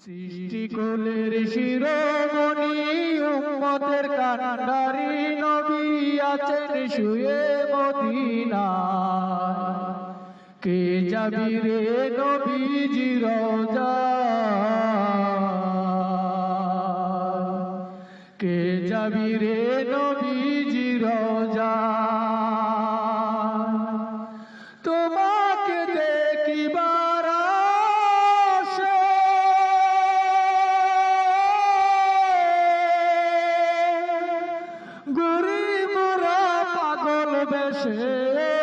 সৃষ্টিকুলের শিরোমণি উম্মতের কান্ডারি নবী আছেন শুয়ে মদিনায়। কে যাবি রে নবীজি রোজা? কে যাবি রে নবীজি রোজা? দেশে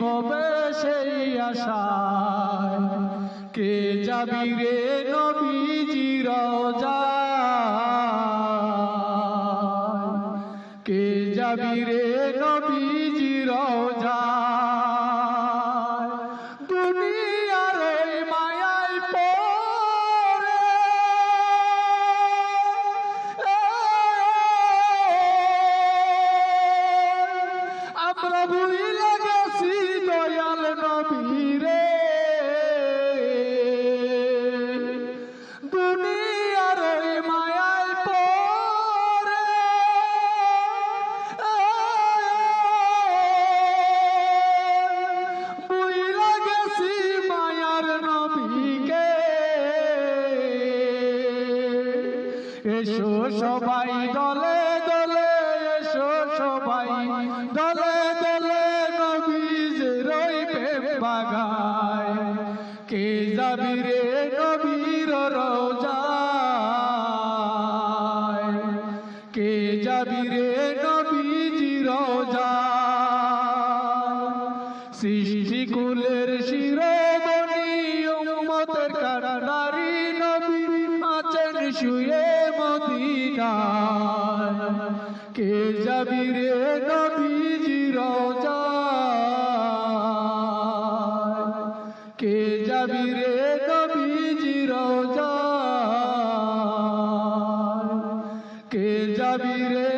আছি সেই আশায়। কে যাবি রে নবীজি কে যাবি রে নবীজি রোজা দুনিয়ার মায়ায় পড়ে। আমরা ভুলে এসো সবাই, দলে দলে এসো সবাই। দলে দলে নবীজের ওই বাগায়। কে যাবি রে নবীর রোজায়? কে যাবি রে নবীজি রোজায়? সৃষ্টিকুলের শিরোমণি উম্মতের কান্ডারি নবী আছেন শুয়ে মদিনায় কে যাবি রে নবীজি রোজায় কে যাবি রে নবীজি রোজায় কে যাবি রে